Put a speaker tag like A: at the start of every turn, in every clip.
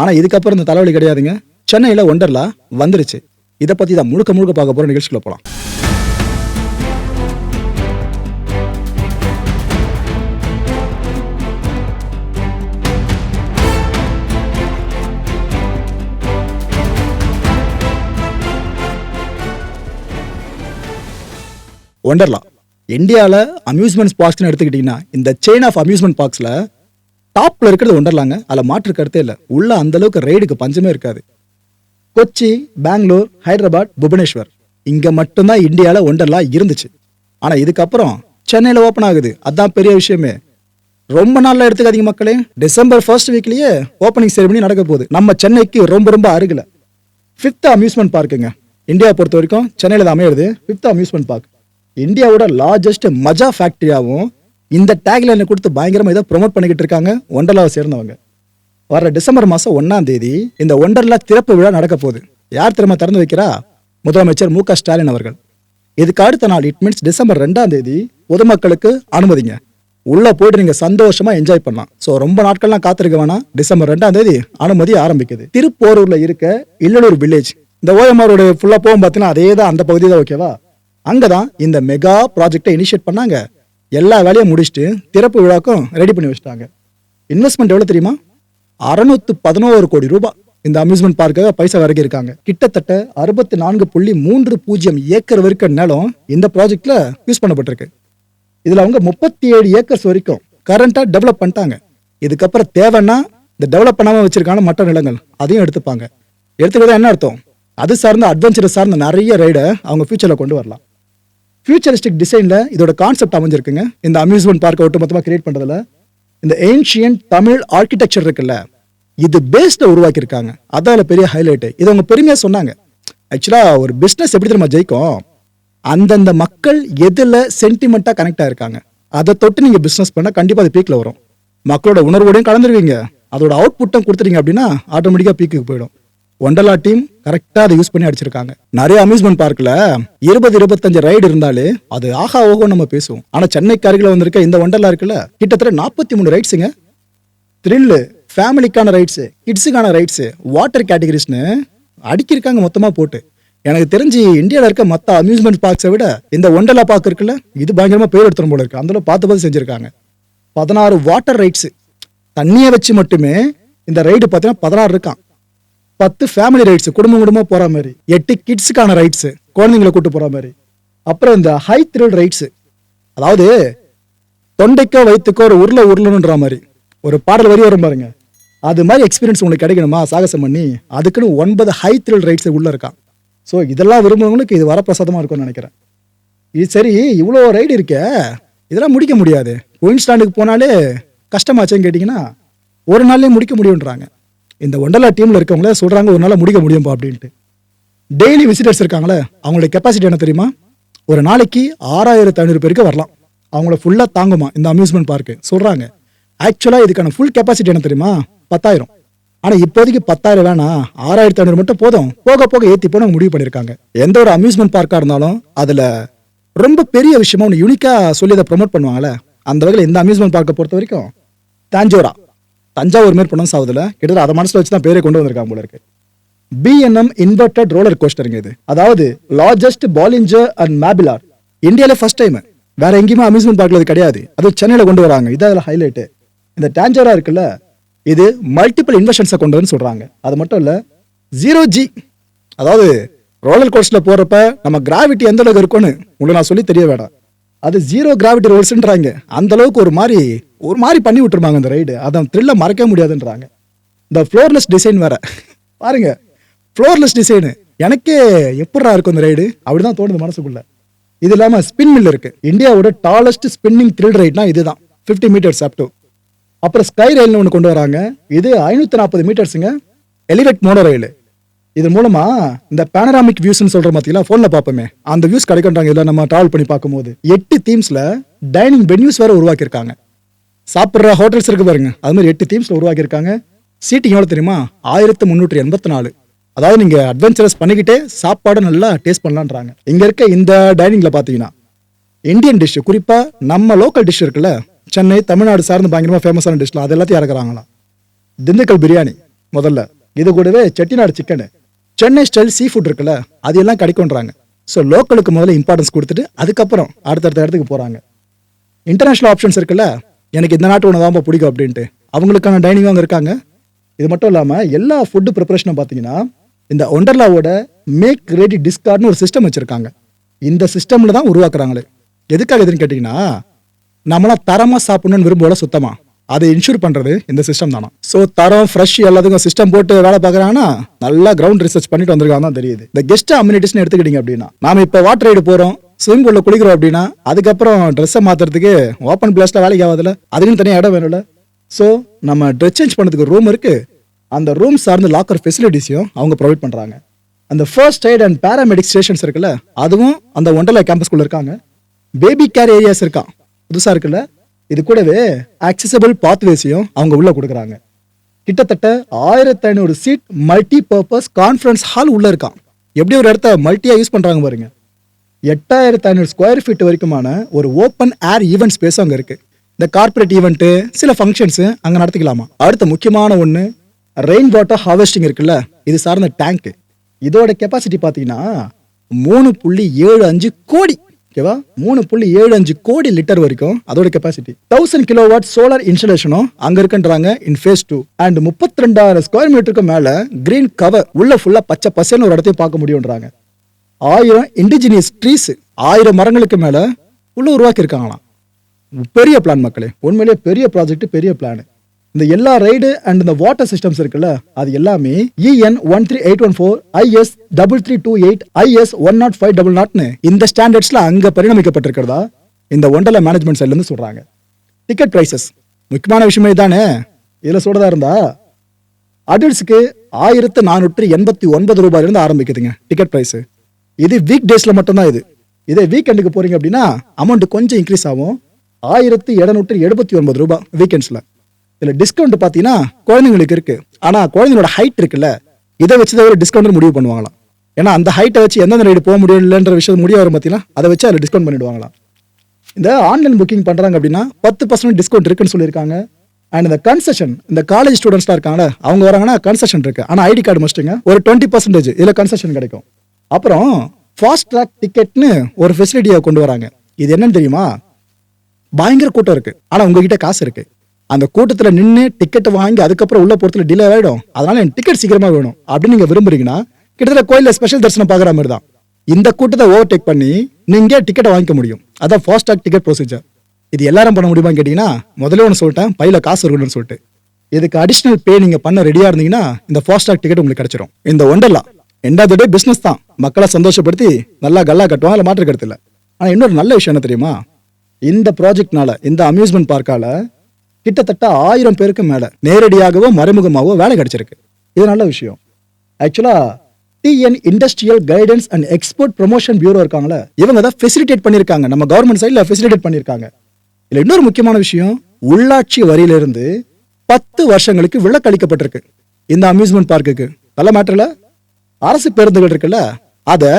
A: ஆனா இதுக்கப்புறம் இந்த தலைவலி கிடையாதுங்க. சென்னையில ஒண்டர்லா வந்துருச்சு. இதை பத்தி தான் முழுக்க முழுக்க பார்க்க போற நிகழ்ச்சிக்குள்ள போலாம். ஒண்டர்லா இந்தியாவில் அம்யூஸ்மெண்ட் பார்க்ஸ்னு எடுத்துக்கிட்டிங்கன்னா இந்த செயின் ஆஃப் அம்யூஸ்மெண்ட் பார்க்ஸில் டாப்பில் இருக்கிறது ஒண்டர்லாங்க. அதில் மாற்று கருத்தே இல்லை. உள்ள அந்த அளவுக்கு ரைடுக்கு பஞ்சமே இருக்காது. கொச்சி பெங்களூர் ஹைதராபாத் புவனேஸ்வர். இங்கே மட்டும்தான் இந்தியாவில் ஒண்டர்லா இருந்துச்சு. ஆனால் இதுக்கப்புறம் சென்னையில் ஓப்பன் ஆகுது. அதான் பெரிய விஷயமே. ரொம்ப நாளில் எடுத்துக்காதீங்க மக்களே. டிசம்பர் ஃபர்ஸ்ட் வீக்லயே ஓப்பனிங் செரிமனி நடக்க போகுது. நம்ம சென்னைக்கு ரொம்ப ரொம்ப அருகில். ஃபிஃப்த் அம்யூஸ்மெண்ட் பார்க்குங்க இந்தியா பொறுத்த வரைக்கும் சென்னையில் தான் அமையிறது. ஃபிஃப்த் அம்யூஸ்மெண்ட் பார்க் இந்தியாவோட லார்ஜஸ்ட் மஜா ஃபேக்டரியாகவும் இந்த டேக்லைனை கொடுத்து பயங்கரமாக இதை ப்ரொமோட் பண்ணிக்கிட்டு இருக்காங்க ஒண்டர்லாவை சேர்ந்தவங்க. வர டிசம்பர் மாதம் ஒன்னாம் தேதி இந்த ஒண்டர்லா திறப்பு விழா நடக்க போகுது. யார் திறமை திறந்து வைக்கிறா? முதலமைச்சர் மு க ஸ்டாலின் அவர்கள். இதுக்கு அடுத்த நாள் இட் மீன்ஸ் டிசம்பர் ரெண்டாம் தேதி பொதுமக்களுக்கு அனுமதிங்க. உள்ள போயிட்டு நீங்க சந்தோஷமா என்ஜாய் பண்ணலாம். சோ ரொம்ப நாட்கள்லாம் காத்திருக்க வேணாம். டிசம்பர் ரெண்டாம் தேதி அனுமதி ஆரம்பிக்குது. திருப்போரூர்ல இருக்க இல்லலூர் வில்லேஜ் இந்த ஓஎம்ஆரோட ஃபுல்லா போகும் பார்த்தீங்கன்னா அதே தான் அந்த பகுதி தான் ஓகேவா அங்கதான் இந்த மெகா ப்ராஜெக்டை இனிஷியேட் பண்ணாங்க. எல்லா வேலையும் முடிச்சுட்டு திறப்பு விழாக்கும் ரெடி பண்ணி வச்சிட்டாங்க. இன்வெஸ்ட்மெண்ட் எவ்வளோ தெரியுமா? அறுநூத்து பதினோரு கோடி ரூபாய் இந்த அம்யூஸ்மெண்ட் பார்க்காக பைசா வரைக்கும் இருக்காங்க கிட்டத்தட்ட அறுபத்தி நான்கு புள்ளி மூன்று பூஜ்ஜியம் ஏக்கர் வரைக்கும் நிலம் இந்த ப்ராஜெக்டில் யூஸ் பண்ணப்பட்டிருக்கு. இதில் அவங்க முப்பத்தி ஏழு ஏக்கர்ஸ் வரைக்கும் கரண்ட்டாக டெவலப் பண்ணிட்டாங்க. இதுக்கப்புறம் தேவைன்னா இந்த டெவலப் பண்ணாமல் வச்சிருக்கான மற்ற நிலங்கள் அதையும் எடுத்துப்பாங்க. எடுத்துக்கிறதா என்ன அர்த்தம்? அது சார்ந்த அட்வென்ச்சர் சார்ந்த நிறைய ரைடை அவங்க ஃபியூச்சரில் கொண்டு வரலாம். ஃபியூச்சரிஸ்டிக் டிசைனில் இதோட கான்செப்ட் அமைஞ்சிருக்குங்க. இந்த அம்யூஸ்மெண்ட் பார்க்கை ஒட்டுமொத்தமாக கிரியேட் பண்ணுறதுல இந்த ஏன்ஷியன் தமிழ் ஆர்கிடெக்சர் இருக்குல்ல இது பேஸ்ட உருவாக்கியிருக்காங்க. அதான் பெரிய ஹைலைட்டு இது அவங்க பெருமையாக சொன்னாங்க. ஆக்சுவலாக ஒரு பிஸ்னஸ் எப்படி தெரியுமா ஜெயிக்கும்? அந்தந்த மக்கள் எதில் சென்டிமெண்ட்டாக கனெக்ட் ஆகிருக்காங்க அதை தொட்டு நீங்கள் பிஸ்னஸ் பண்ணால் கண்டிப்பாக அது பீக்கில் வரும். மக்களோட உணர்வோடையும் கலந்துருவீங்க. அதோட அவுட்புட்டும் கொடுத்துட்டீங்க அப்படின்னா ஆட்டோமேட்டிக்காக பீக்குக்கு போயிடும். ஒண்டலா டீம் கரெக்டா அதை யூஸ் பண்ணி அடிச்சிருக்காங்க. நிறைய அம்யூஸ்மெண்ட் பார்க்ல இருபது இருபத்தஞ்சு ரைடு இருந்தாலே அது ஆஹா ஓஹோ நம்ம பேசுவோம். ஆனா சென்னைக்கு அருகில் வந்திருக்க இந்த ஒண்டலா இருக்குல்ல கிட்டத்தட்ட நாற்பத்தி மூணு ரைட்ஸுங்க த்ரில்லு ஃபேமிலிக்கான ரைட்ஸு கிட்ஸுக்கான ரைட்ஸு வாட்டர் கேட்டகரிஸ்னு அடிக்கிருக்காங்க மொத்தமாக போட்டு. எனக்கு தெரிஞ்சு இந்தியாவில் இருக்க மற்ற அம்யூஸ்மெண்ட் பார்க்ஸை விட இந்த ஒண்டலா பார்க் இருக்குல்ல இது பயங்கரமாக பேர் எடுத்துரும் போல இருக்கு. அந்த பார்த்து பார்த்து செஞ்சுருக்காங்க. பதினாறு வாட்டர் ரைட்ஸு தண்ணியை வச்சு மட்டுமே இந்த ரைடு பார்த்தீங்கன்னா பதினாறு இருக்கான் பத்து ஃபேமிலி ரைட்ஸ் குடும்பம் குடும்பமாக போகிற மாதிரி. எட்டு கிட்ஸுக்கான ரைட்ஸு குழந்தைங்களை கூட்டு போகிற மாதிரி. அப்புறம் இந்த ஹை த்ரில் ரைட்ஸு அதாவது தொண்டைக்கோ வயிற்றுக்கோ ஒரு உருளை உருளணுன்ற மாதிரி. ஒரு பாடல் வரி வரும் பாருங்க. அது மாதிரி எக்ஸ்பீரியன்ஸ் உங்களுக்கு கிடைக்கணுமா? சாகசம் பண்ணி அதுக்குன்னு ஒன்பது ஹை த்ரில் ரைட்ஸ் உள்ளே இருக்கான். ஸோ இதெல்லாம் விரும்புகிறவங்களுக்கு இது வரப்பிரசாதமாக இருக்கும்னு நினைக்கிறேன். இது சரி இவ்வளோ ரைடு இருக்கே. இதெல்லாம் முடிக்க முடியாது. குயின்ஸ்லாண்டுக்கு போனாலே கஷ்டமாச்சேன்னு கேட்டிங்கன்னா ஒரு நாள்லேயும் முடிக்க முடியுன்றாங்க இந்த ஒண்டர்லா டீமில் இருக்கவங்கள சொல்கிறாங்க ஒரு நாளில் முடிக்க முடியும்பா அப்படின்ட்டு. டெய்லி விசிட்டர்ஸ் இருக்காங்களே அவங்களோட கெப்பாசிட்டி என்ன தெரியுமா? ஒரு நாளைக்கு ஆறாயிரத்து ஐநூறு பேருக்கு வரலாம். அவங்கள ஃபுல்லாக தாங்குமா இந்த அம்யூஸ்மெண்ட் பார்க்கு சொல்கிறாங்க ஆக்சுவலாக இதுக்கான ஃபுல் கெப்பாசிட்டி என்ன தெரியுமா? பத்தாயிரம். ஆனால் இப்போதைக்கு பத்தாயிரம் வேணாம் ஆறாயிரத்தி ஐநூறு மட்டும் போதும். போக போக ஏற்றி போன முடிவு பண்ணியிருக்காங்க எந்த ஒரு அம்யூஸ்மெண்ட் பார்க்காக இருந்தாலும் அதில் ரொம்ப பெரிய விஷயமா ஒன்று யூனிக்காக சொல்லி அதை ப்ரொமோட் பண்ணுவாங்கல்ல அந்த வகையில் இந்த அம்யூஸ்மெண்ட் பார்க்கை பொறுத்த வரைக்கும் தாஞ்சோரா தஞ்சாவூர் மாரி பணம் ஆகுதுல கிட்டத்தட்ட அதை மனசில் வச்சு தான் பேரே கொண்டு வந்திருக்காங்க போல இருக்கு. பிஎன்எம் இன்வெர்டட் ரோலர் கோஸ்டருங்க இது. அதாவது லார்ஜஸ்ட் பாலிஞ்சர் அண்ட் மேபிலார் இந்தியாவில் ஃபர்ஸ்ட் டைம் வேற எங்கேயுமே அம்யூஸ்மெண்ட் பார்க்கல இது கிடையாது. அது சென்னையில் கொண்டு வராங்க. இதில் அதில் ஹைலைட்டு இந்த டேஞ்சராக இருக்குல்ல இது மல்டிபிள் இன்வெஷன்ஸை கொண்டு வந்து சொல்கிறாங்க அது மட்டும் இல்லை ஜீரோ ஜி அதாவது ரோலர் கோஸ்டரில் போகிறப்ப நம்ம கிராவிட்டி எந்த அளவுக்கு இருக்கும்னு உங்களுக்கு நான் சொல்லி தெரிய வேண்டாம். அது ஜீரோ கிராவிட்டி ரோல்ஸ்ன்றாங்க அந்த அளவுக்கு ஒரு மாதிரி ஒரு மாதிரி பண்ணி விட்டுருவாங்க அந்த ரைடு அதை த்ரில்ல மறக்க முடியாதுன்றாங்க. இந்த ஃப்ளோர்லெஸ் டிசைன் வேற. பாருங்க ஃப்ளோர்லெஸ் டிசைனு எனக்கே எப்படா இருக்கும் இந்த ரைடு அப்படிதான் தோணுது மனசுக்குள்ள. இது இல்லாமல் ஸ்பின் மில் இருக்கு. இந்தியாவோட டாலஸ்ட் ஸ்பின்னிங் த்ரில் ரைட்னா இதுதான். 50 மீட்டர்ஸ் அப் டு அப்புறம் ஸ்கை ரயில்னு ஒன்று கொண்டு வராங்க. இது ஐநூற்றி நாற்பது மீட்டர்ஸுங்க எலிவேட் மோனோ ரயில் இது மூலமா இந்த பேனராமிக் வியூஸ்னு சொல்ற பார்த்தீங்களா ஃபோனில் பார்ப்போமே. அந்த வியூஸ் கிடைக்கின்றாங்க இதுல நம்ம டிராவல் பண்ணி பார்க்கும்போது. எட்டு தீம்ஸில் டைனிங் வென்யூஸ் வேற உருவாக்கியிருக்காங்க. சாப்பிட்ற ஹோட்டல்ஸ் இருக்கு பாருங்க. அது மாதிரி எட்டு தீம்ஸில் உருவாக்கியிருக்காங்க. சீட்டிங் எவ்வளோ தெரியுமா? ஆயிரத்து முந்நூற்றி எண்பத்தி நாலு. அதாவது நீங்க அட்வென்ச்சரஸ் பண்ணிக்கிட்டே சாப்பாடு நல்லா டேஸ்ட் பண்ணலான்றாங்க. இங்க இருக்க இந்த டைனிங்ல பாத்தீங்கன்னா இந்தியன் டிஷ் குறிப்பா நம்ம லோக்கல் டிஷ் இருக்குல்ல சென்னை தமிழ்நாடு சார்ந்து பயங்கரமா ஃபேமஸான டிஷ்லாம் அது எல்லாத்தையும் இறக்குறாங்களாம். திண்டுக்கல் பிரியாணி முதல்ல. இது கூடவே Chettinad chicken Chennai style seafood இருக்குல்ல அது எல்லாம் கிடைக்கும்ன்றாங்க ஸோ லோக்கலுக்கு முதல்ல இம்பார்ட்டன்ஸ் கொடுத்துட்டு அதுக்கப்புறம் அடுத்தடுத்த இடத்துக்கு போகிறாங்க இன்டர்நேஷனல் ஆப்ஷன்ஸ் இருக்குல்ல எனக்கு இந்த நாட்டு உணவு தான் பிடிக்கும் அப்படின்ட்டு. அவங்களுக்கான டைனிங் அங்கே இருக்காங்க. இது மட்டும் இல்லாமல் எல்லா ஃபுட்டு ப்ரிப்பரேஷனும் பார்த்தீங்கன்னா இந்த ஒண்டர்லாவோட மேக் ரெடி டிஸ்கார்ட்னு ஒரு சிஸ்டம் வச்சுருக்காங்க. இந்த சிஸ்டமில் தான் உருவாக்குறாங்களே. எதுக்காக எதுன்னு கேட்டிங்கன்னா நம்மளாம் தரமாக சாப்பிடணும்னு விரும்புவோட சுத்தமாக அதை இன்ஷூர் பண்ணுறது இந்த சிஸ்டம் தானா. ஸோ தரம் ஃப்ரெஷ் எல்லாத்துக்கும் சிஸ்டம் போட்டு வேலை பார்க்குறாங்கன்னா நல்லா கிரவுண்ட் ரிசர்ச் பண்ணிட்டு வந்திருக்காங்க தான் தெரியுது. இந்த கெஸ்ட் அம்யூனிட்டிஸ்னு எடுத்துக்கிட்டீங்க அப்படின்னா நாம இப்போ வாட்டர் ரைடு போகிறோம் ஸ்விமிங் பூலில் குளிக்கிறோம் அப்படின்னா அதுக்கப்புறம் ட்ரெஸ்ஸை மாற்றுறதுக்கு ஓப்பன் பிளேஸில் வேலைக்கு ஆகாதுல அதுக்குன்னு தனியாக இடம் வேணும்ல? ஸோ நம்ம ட்ரெஸ் சேஞ்ச் பண்ணுறதுக்கு ரூம் இருக்குது அந்த ரூம் சார்ந்த லாக்கர் ஃபெசிலிட்டிஸையும் அவங்க ப்ரொவைட் பண்ணுறாங்க அந்த first aid and paramedic stations இருக்குல்ல அதுவும் அந்த ஒண்டர்லா கேம்பஸ்குள்ளே இருக்காங்க. பேபி கேர் ஏரியாஸ் இருக்கான் புதுசாக இருக்குல்ல? இது கூடவே ஆக்சசபிள் பாத்வேஸையும் அவங்க உள்ள கொடுக்குறாங்க. கிட்டத்தட்ட ஆயிரத்தி ஐநூறு seat multi purpose conference hall உள்ள இருக்கான் எப்படி ஒரு இடத்த மல்டியா யூஸ் பண்றாங்க பாருங்க. எட்டாயிரத்தி ஐநூறு ஸ்கொயர் ஃபீட் வரைக்குமான ஒரு ஓப்பன் ஏர் ஈவெண்ட் ஸ்பேஸ் அங்கே இருக்கு. இந்த கார்ப்பரேட் ஈவெண்ட்டு சில ஃபங்க்ஷன்ஸ் அங்கே நடத்திக்கலாமா? அடுத்த முக்கியமான ஒன்று ரெயின் வாட்டர் ஹார்வெஸ்டிங் இருக்குல்ல இது சார்ந்த டேங்க் இதோட கெப்பாசிட்டி பார்த்தீங்கன்னா மூணு புள்ளி ஏழு அஞ்சு கோடி. ஓகேவா? மூணு புள்ளி ஏழு அஞ்சு கோடி லிட்டர் வரைக்கும் அதோட capacity thousand kilo watt solar இன்ஸ்டலேஷனும் அங்க இருக்குன்றாங்க இன் ஃபேஸ் டூ அண்ட் முப்பத்தி ரெண்டாயிரம் ஸ்கொயர் மீட்டருக்கு மேல கிரீன் கவர் உள்ள ஃபுல்லா பச்சை பசேன்னு ஒரு இடத்தையும் பார்க்க முடியும்ன்றாங்க. ஆயிரம் இண்டிஜினியஸ் ட்ரீஸ் ஆயிரம் மரங்களுக்கு மேல உள்ள உருவாக்கி இருக்காங்களாம் பெரிய பிளான் மக்களே. உண்மையிலேயே பெரிய ப்ராஜெக்ட் பெரிய பிளான் இந்த எல்லா ரைடு அண்ட் இந்த வாட்டர் சிஸ்டம்ஸ் இருக்குல்ல அது எல்லாமே EN one three eight one four IS double three two eight IS one nought five double நாட்னு இந்த ஸ்டாண்டர்ட்ஸ்ல அங்க பரிணமிக்கப்பட்டிருக்கிறதா? இந்த ஒண்டல மேனேஜ்மெண்ட் சைட்ல இருந்து சொல்றாங்க. டிக்கெட் பிரைசஸ் முக்கியமான விஷயமே தானே இதுல சொல்றதா இருந்தா அடல்ட்ஸுக்கு ஆயிரத்து நானூற்று எண்பத்தி ஒன்பது ரூபாயிலிருந்து ஆரம்பிக்குதுங்க டிக்கெட் ப்ரைஸ் இது வீக் டேஸ்ல மட்டும்தான் இது. இதே வீக்கெண்டுக்கு போறீங்க அப்படின்னா அமௌண்ட் கொஞ்சம் இன்க்ரீஸ் ஆகும். ஆயிரத்து எழுநூற்று எழுபத்தி ஒன்பது ரூபாய் வீக்கெண்ட்ஸில் இதில் டிஸ்கவுண்ட் பார்த்தீங்கன்னா குழந்தைங்களுக்கு இருக்கு. ஆனால் குழந்தைங்களோட ஹைட் இருக்குல்ல இதை வச்சு தான் ஒரு டிஸ்கவுண்ட் முடிவு பண்ணுவாங்களாம். ஏன்னா அந்த ஹைட்டை வச்சு எந்தெந்த ரைடு போக முடியலன்ற விஷயம் முடிய வரும் பார்த்தீங்கன்னா அதை வச்சு அதில் டிஸ்கவுண்ட் பண்ணிடுவாங்களாம். இந்த ஆன்லைன் புக்கிங் பண்ணுறாங்க அப்படின்னா பத்து பர்சன்ட் டிஸ்கவுண்ட் இருக்குன்னு சொல்லியிருக்காங்க. அண்ட் இந்த கன்செஷன் இந்த காலேஜ் ஸ்டூடெண்ட்ஸ்லாம் இருக்காங்களே அவங்க வராங்கன்னா கன்செஷன் இருக்கு. ஆனால் ஐடி கார்டு முடிச்சிட்டுங்க ஒரு டுவெண்ட்டி பர்சன்டேஜ் இதில் கன்செஷன் கிடைக்கும். அப்புறம் ஃபாஸ்ட் ட்ராக் டிக்கெட்னு ஒரு ஃபெசிலிட்டியை கொண்டு வராங்க. இது என்னன்னு தெரியுமா? பயங்கர கூட்டம் இருக்கு. ஆனால் உங்ககிட்ட காசு இருக்கு. அந்த கூட்டத்தில் நின்று டிக்கெட் வாங்கி அதுக்கப்புறம் உள்ள போகிறதுல டிலே ஆகிடும் அதனால என் டிக்கெட் சீக்கிரமாக வேணும். அப்படின்னு நீங்கள் விரும்புறீங்கன்னா கிட்டத்தட்ட கோயிலில் ஸ்பெஷல் தரிசனம் பார்க்குற மாதிரி தான். இந்த கூட்டத்தை ஓவர்டேக் பண்ணி நீங்கள் டிக்கெட்டை வாங்கிக்க முடியும். அதான் ஃபாஸ்ட் ட்ராக் டிக்கெட் ப்ரொசீஜர் இது எல்லாரும் பண்ண முடியுமான்னு கேட்டிங்கன்னா முதல்ல ஒன்று சொல்லிட்டேன் பையில காசு இருக்கணும்னு சொல்லிட்டு. இதுக்கு அடிஷ்னல் பே நீங்கள் பண்ண ரெடியாக இருந்தீங்கன்னா இந்த ஃபாஸ்ட் ட்ராக் டிக்கெட் உங்களுக்கு கிடைச்சிரும். இந்த ஒண்டர்லா எண்டாவது டே பிஸ்னஸ் தான். மக்களை சந்தோஷப்படுத்தி நல்லா கல்லா கட்டுவாங்க அதில் மாற்றம் கருத்து இல்லை. இன்னொரு நல்ல விஷயம் என்ன தெரியுமா? இந்த ப்ராஜெக்ட்னால இந்த அம்யூஸ்மெண்ட் பார்க்கால கிட்டத்தட்ட ஆயிரம் பேருக்கு மேல நேரடியாகவோ மறைமுகமாகவோ வேலை கிடைச்சிருக்கு. இது நல்ல விஷயம். ஆக்சுவலா TN industrial guidance and export promotion bureau இருக்காங்களே இவங்க தான் ஃபெசிலிட்டேட் பண்ணியிருக்காங்க. நம்ம கவர்மெண்ட் சைடில் ஃபெசிலிட்டேட் பண்ணியிருக்காங்க. இதில் இன்னொரு முக்கியமான விஷயம் உள்ளாட்சி வரியிலிருந்து பத்து வருஷங்களுக்கு விலக்கு அளிக்கப்பட்டிருக்கு. இந்த அம்யூஸ்மெண்ட் பார்க்குக்கு நல்ல மேட்டர்ல அரசு பேருந்துகள் இருக்குல்ல அதை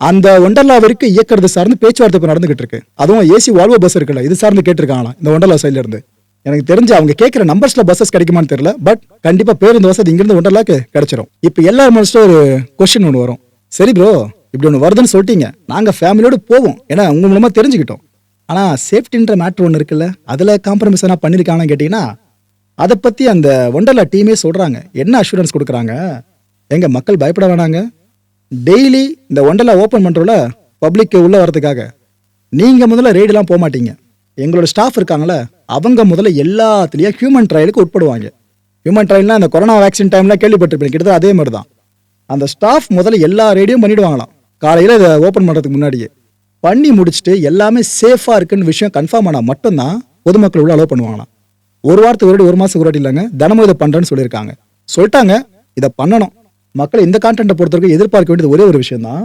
A: அந்த ஒண்டர்லா வரைக்கும் இயக்கிறது சார்ந்து பேச்சுவார்த்தை இப்ப நடந்துகிட்டு இருக்கு. அதுவும் ஏசி வால்வோ பஸ் இருக்குல்ல இது சார்ந்து கேட்டிருக்காங்களா இந்த ஒண்டர்லா சைட்ல இருந்து. எனக்கு தெரிஞ்சு அவங்க கேட்குற நம்பர்ஸில் பஸ்ஸஸ் கிடைக்குமான்னு தெரியல பட் கண்டிப்பாக பேருந்து வசதி இங்கிருந்து ஒண்டர்லாக்கு கிடச்சிரும். இப்போ எல்லா மனசுல ஒரு கொஷின் ஒன்று வரும். சரி ப்ரோ இப்படி ஒன்று வருதுன்னு சொல்லிட்டீங்க. நாங்கள் ஃபேமிலியோடு போவோம். ஏன்னா உங்கள் மூலமாக தெரிஞ்சுக்கிட்டோம். ஆனால் சேஃப்டின்ற மேட்ரு ஒன்று இருக்குல்ல அதில் காம்ப்ரமைஸ் எதனா பண்ணியிருக்காங்கன்னு கேட்டிங்கன்னா அதை பற்றி அந்த ஒண்டர்லா டீமே சொல்கிறாங்க என்ன அஷூரன்ஸ் கொடுக்குறாங்க? எங்கள் மக்கள் பயப்பட வேணாங்க. டெய்லி இந்த ஒண்டர்லா ஓப்பன் பண்ணுறோம்ல பப்ளிக்கு உள்ளே வரதுக்காக நீங்கள் முதல்ல ரெய்டெலாம் போக மாட்டீங்க எங்களோட ஸ்டாஃப் இருக்காங்களே அவங்க முதல்ல எல்லாத்துலேயும் ஹியூமன் ட்ரையலுக்கு உட்படுவாங்க. ஹியூமன் ட்ரையல்னா அந்த கொரோனா வேக்சின் டைம்லாம் கேள்விப்பட்டிருப்பேன் கிட்டத்தட்ட அதே மாதிரி தான் அந்த ஸ்டாஃப் முதல்ல எல்லா ரேடியும் பண்ணிடுவாங்களாம். காலையில் இதை ஓப்பன் பண்ணுறதுக்கு முன்னாடியே. பண்ணி முடிச்சுட்டு எல்லாமே சேஃபாக இருக்குன்னு விஷயம் கன்ஃபார்ம் ஆனால் மட்டும்தான் பொதுமக்கள் உள்ள அலோவ் பண்ணுவாங்களாம். ஒரு வாரத்துக்கு ஒரு ஒரு மாதத்துக்கு ஒரு இல்லைங்க. தினமும் இதை பண்ணுறேன்னு சொல்லியிருக்காங்க. சொல்லிட்டாங்க. இதை பண்ணணும். மக்கள் இந்த கான்டென்ட்டை பொறுத்தவரைக்கும் எதிர்பார்க்க வேண்டியது ஒரே ஒரு விஷயம் தான்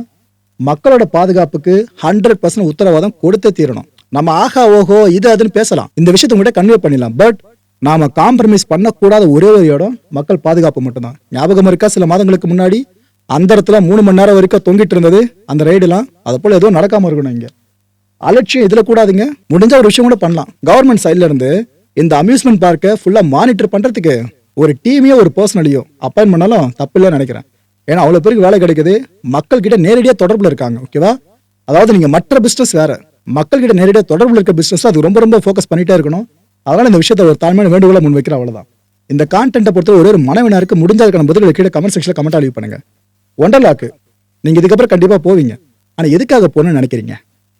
A: மக்களோட பாதுகாப்புக்கு ஹண்ட்ரட் பர்சன்ட் உத்தரவாதம் கொடுத்தே தீரணும். நம்ம ஆஹா ஓஹோ இது அதுன்னு பேசலாம். இந்த விஷயத்த உங்கள்கிட்ட கன்வே பண்ணிடலாம். பட் நாம காம்ப்ரமைஸ் பண்ணக்கூடாத ஒரே ஒரு இடம் மக்கள் பாதுகாப்பு மட்டும்தான். ஞாபகம் இருக்கா? சில மாதங்களுக்கு முன்னாடி அந்த இடத்துல மூணு மணி நேரம் வரைக்கும் தொங்கிட்டு இருந்தது. அந்த ரைடுலாம் அது போல எதுவும் நடக்காம இருக்கணும் இங்கே. அலட்சியம் இதில் கூடாதுங்க. முடிஞ்ச ஒரு விஷயம் கூட பண்ணலாம். கவர்மெண்ட் சைட்ல இருந்து இந்த அம்யூஸ்மெண்ட் பார்க்கை ஃபுல்லாக மானிட்டர் பண்ணுறதுக்கு ஒரு டீமையோ ஒரு பர்சனலையோ அப்பாயின் பண்ணாலும் தப்பில்லைன்னு நினைக்கிறேன். ஏன்னா அவ்வளோ பேருக்கு வேலை கிடைக்குது. மக்கள்கிட்ட நேரடியாக தொடர்பில் இருக்காங்க ஓகேவா அதாவது நீங்கள் மற்ற பிஸ்னஸ் வேறு. மக்கள்கிட்ட நேரடியாக நேரடியா இருக்க பிஸ்னஸ் அது ரொம்ப ரொம்ப ஃபோக்கஸ் பண்ணிட்டே இருக்கணும். அதனால் இந்த விஷயத்தை ஒரு தாழ்மையான வேண்டுகோளை முன் வைக்கிற அவ்வளோதான் இந்த கான்டென்ட்டை பொறுத்த ஒரு ஒரு மனவினருக்கு முடிஞ்சதுக்கான பதில்களை கீழே கமெண்ட் செக்ஷனில் கமெண்ட் அழிவு பண்ணுங்க. ஒண்டர்லாக்கு நீங்கள் இதுக்கப்புறம் கண்டிப்பாக போவீங்க. ஆனால் எதுக்காக போகணும்னு நினைக்கிறீங்க?